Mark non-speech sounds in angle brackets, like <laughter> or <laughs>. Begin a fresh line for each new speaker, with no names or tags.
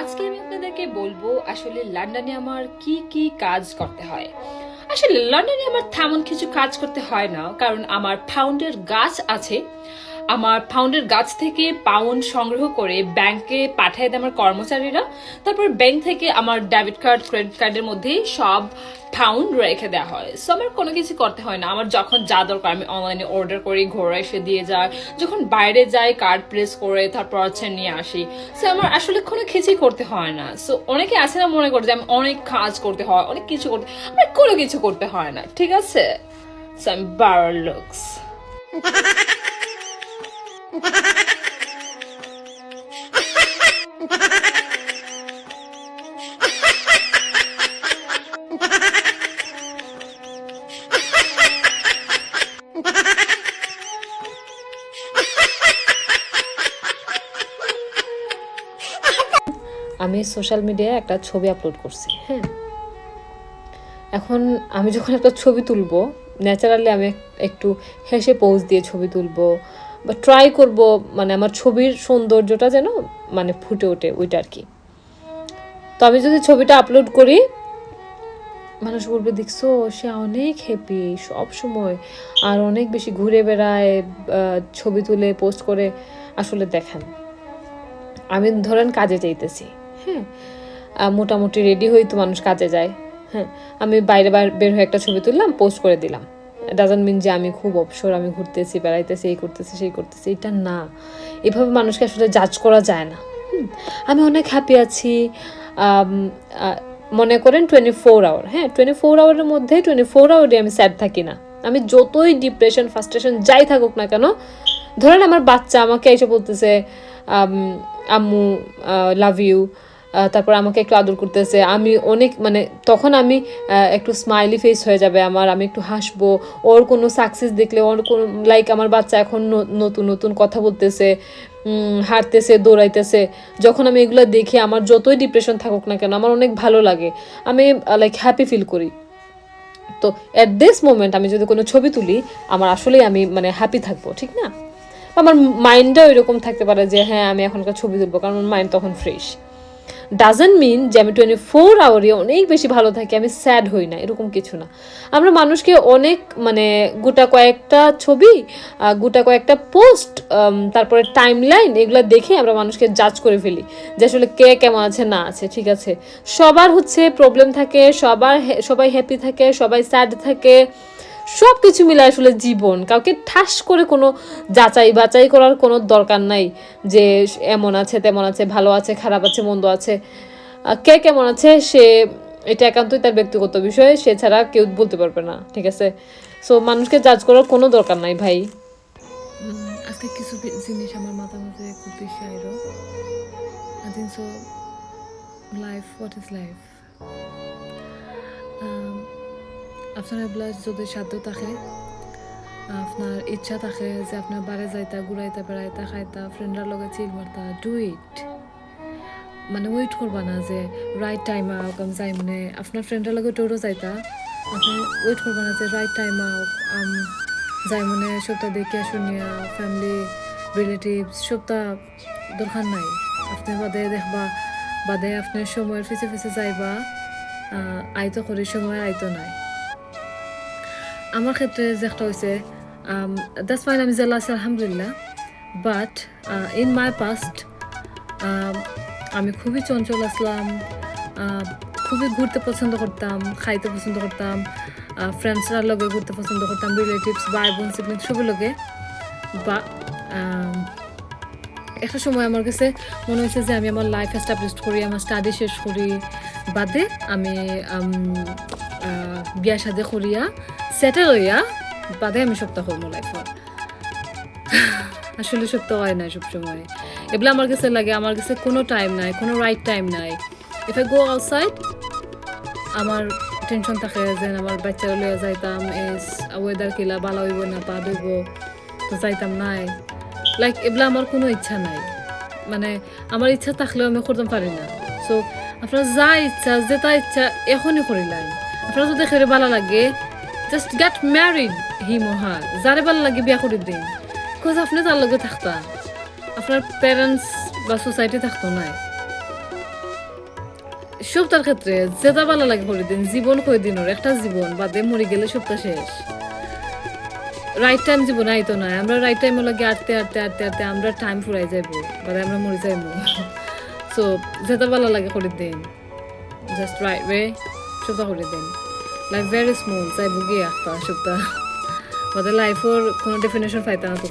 আজকে আমি আপনাদেরকে বলব আসলে লন্ডনে আমার কি কি কাজ করতে হয়। আসলে লন্ডনে আমার তেমন কিছু কাজ করতে হয় না, কারণ আমার ফাউন্ডের গাছ আছে। আমার পাউন্ডের গাছ থেকে পাউন্ড সংগ্রহ করে ব্যাংকে পাঠিয়ে দেয় আমার কর্মচারীরা। তারপর ব্যাংক থেকে আমার ডেবিট কার্ড ক্রেডিট কার্ডের মধ্যে সব পাউন্ড রেখে দেওয়া হয়। সো আমার কোনো কিছু করতে হয় না। আমার যখন যা দরকার আমি অনলাইনে অর্ডার করি ঘোরা এসে দিয়ে যায়। যখন বাইরে যাই কার্ড প্রেস করে তারপর হচ্ছে নিয়ে আসি। সো আমার আসলে কোনো কিছুই করতে হয় না। সো অনেকে আছে না মনে করে যে আমি অনেক কাজ করতে হয়, অনেক কিছু করতে আমার কোনো কিছু করতে হয় না। ঠিক আছে? সো আমি বার লুকস
আমি সোশ্যাল মিডিয়ায় একটা ছবি আপলোড করছি হ্যাঁ। এখন আমি যখন একটা ছবি তুলবো ন্যাচারালি আমি একটু হেসে পোজ দিয়ে ছবি তুলবো বা ট্রাই করব মানে আমার ছবির সৌন্দর্যটা যেন মানে ফুটে ওঠে ওইটা আর কি। তো আমি যদি ছবিটা আপলোড করি, মানুষ বলবে, দেখছ, সে অনেক হ্যাপি সব সময়। আর অনেক বেশি ঘুরে বেড়ায় ছবি তুলে পোস্ট করে আসলে দেখেন। আমি ধরেন কাজে যাইতেছি। হ্যাঁ মোটামুটি রেডি হই তো মানুষ কাজে যায়। হ্যাঁ আমি বাইরে বাইরে বের হয়ে একটা ছবি তুললাম পোস্ট করে দিলাম। ডাজন মিন যে আমি খুব অবসর আমি ঘুরতেছি, বেড়াইতেছি, এই করতেছি, সেই করতেছি, এটা না। এভাবে মানুষকে আসলে জাজ করা যায় না। আমি অনেক হ্যাপি আছি। মনে করেন টোয়েন্টি ফোর আওয়ার হ্যাঁ টোয়েন্টি ফোর আওয়ারের মধ্যে টোয়েন্টি ফোর আওয়ারে আমি স্যাড থাকি না। আমি যতই ডিপ্রেশন ফার্স্ট্রেশন যাই থাকুক না কেন, ধরেন আমার বাচ্চা আমাকে এসে বলতেছে আম্মু লাভ ইউ তারপর আমাকে একটু আদর করতেছে। আমি অনেক মানে তখন আমি একটু স্মাইলি ফেস হয়ে যাবে আমার, আমি একটু হাসবো। ওর কোনো সাকসেস দেখলে, ওর কোনো লাইক আমার বাচ্চা এখন নতুন নতুন কথা বলতেছে হাঁটতেছে, দৌড়াইতেছে। যখন আমি এগুলো দেখি, আমার যতই ডিপ্রেশন থাকুক না কেন, আমার অনেক ভালো লাগে। আমি লাইক হ্যাপি ফিল করি। তো অ্যাট দিস মোমেন্ট আমি যদি কোনো ছবি তুলি, আমার আসলেই আমি মানে হ্যাপি থাকব, ঠিক না? আমার মাইন্ডটাও এরকম থাকতে পারে যে হ্যাঁ আমি এখনকার ছবি তুলবো, কারণ মাইন্ড তখন ফ্রেশ ডাজেন্ট মিন যে আমি টোয়েন্টি ফোর আওয়ারে অনেক বেশি ভালো থাকি, আমি স্যাড হই না, এরকম কিছু না। আমরা মানুষকে অনেক মানে গোটা কয়েকটা ছবি গোটা কয়েকটা পোস্ট তারপরে টাইম লাইন এগুলো দেখে আমরা মানুষকে জাজ করে ফেলি যে আসলে কে কেমন আছে, না আছে, ঠিক আছে। সবার হচ্ছে প্রবলেম থাকে, সবার সবাই হ্যাপি থাকে, সবাই স্যাড থাকে। সব কিছু মিলে আসলে জীবন। কাউকে ঠাস করে কোনো যাচাই বাচাই করার কোনো দরকার নাই যে এমন আছে, তেমন আছে, ভালো আছে, খারাপ আছে, মন্দ আছে। কে কেমন আছে, সে এটা একান্তই তার ব্যক্তিগত বিষয়, সে ছাড়া কেউ বলতে পারবে না, ঠিক আছে? সো মানুষকে জাজ করার কোনো দরকার নাই ভাই।
আজকে কিছু জিনিস আমার মাথার মধ্যে খুব বেশি so life what is life আপনার এগুলা যদি সাধ্য থাকে, আপনার ইচ্ছা থাকে যে আপনার বারে যাইতা, ঘুরাইতা, বেড়াইতা, খাইতা ফ্রেন্ডার লগে চিল মারতা ডু ইট মানে ওয়েট করবা না যে রাইট টাইম আউক আমি যাই মানে আপনার ফ্রেন্ডের লগে টোরও যাইতা আপনি ওয়েট করবা না যে রাইট টাইম আউক আম যাই মানে সবটা দেখে শুনিয়া ফ্যামিলি রিলেটিভস সবটা দরকার নাই। আপনি বাদে দেখবা, বাদে আপনি সময়ের পিছে পিছে যাইবা আইতো করে, সময় আইতো নাই। আমার ক্ষেত্রে যে একটা হয়েছে দ্যাটস ফাইন আমি জেলা আছি আলহামদুলিল্লাহ বাট ইন মাই পাস্ট আমি খুবই চঞ্চল আসলাম খুবই ঘুরতে পছন্দ করতাম, খাইতে পছন্দ করতাম ফ্রেন্ডসরার লগে ঘুরতে পছন্দ করতাম রিলেটিভস ভাই বোন সিবলিং সবের লগে বা একটা সময় আমার কাছে মনে হয়েছে যে আমি আমার লাইফ এস্টাবলিশ করি, আমার স্টাডি শেষ করি, বাদে আমি বিয়া শাদী করিয়া সেটেল হইয়া বাদে আমি সপ্তাহ করব লাইফত আসলে সপ্তাহ হয় না সব সময় এগুলো আমার কাছে লাগে আমার কাছে কোনো টাইম নাই, কোনো রাইট টাইম নাই। ইফ আই গো আউটসাইড আমার টেনশন থাকে যে আমার বাচ্চারা লইয়া যাইতাম ওয়েদার কিলা ভালো হইব না পা ধুইব তো যাইতাম নাই। লাইক এগুলা আমার কোনো ইচ্ছা নাই। মানে আমার ইচ্ছা থাকলেও আমি করতে পারি না। সো আপনার যা ইচ্ছা, যেটা ইচ্ছা এখনই করিলাই আপনার যদি খেলে ভালো লাগে জাস্ট গেট ম্যারিড হি মহা যারে ভালো লাগে বিয়া করে দিন। কজ আপনি তার লগে থাকতা? আপনার প্যারেন্টস বা সোসাইটি থাকতো নাই।
সপ্তাহের ক্ষেত্রে যেটা ভালো লাগে করে দিন, জীবন কই দিন ওর? একটা জীবন বাদে মরে গেলে সপ্তাহ শেষ। রাইট টাইম জীবন আইতো না আমরা রাইট টাইম লাগে আটতে আটতে আটতে আটতে আমরা টাইম ফুরাই যাইব, বাদে আমরা মরে যাইব। সো <laughs> যেটা ভালো লাগে করে দিন। জাস্ট রাইট ওয়ে সপ্তাহ হলে দেন লাইফ ভেরি স্মল তাই গিয়ে একটা সপ্তাহ বাদে লাইফের কোনো ডেফিনেশন পাইতাম না তো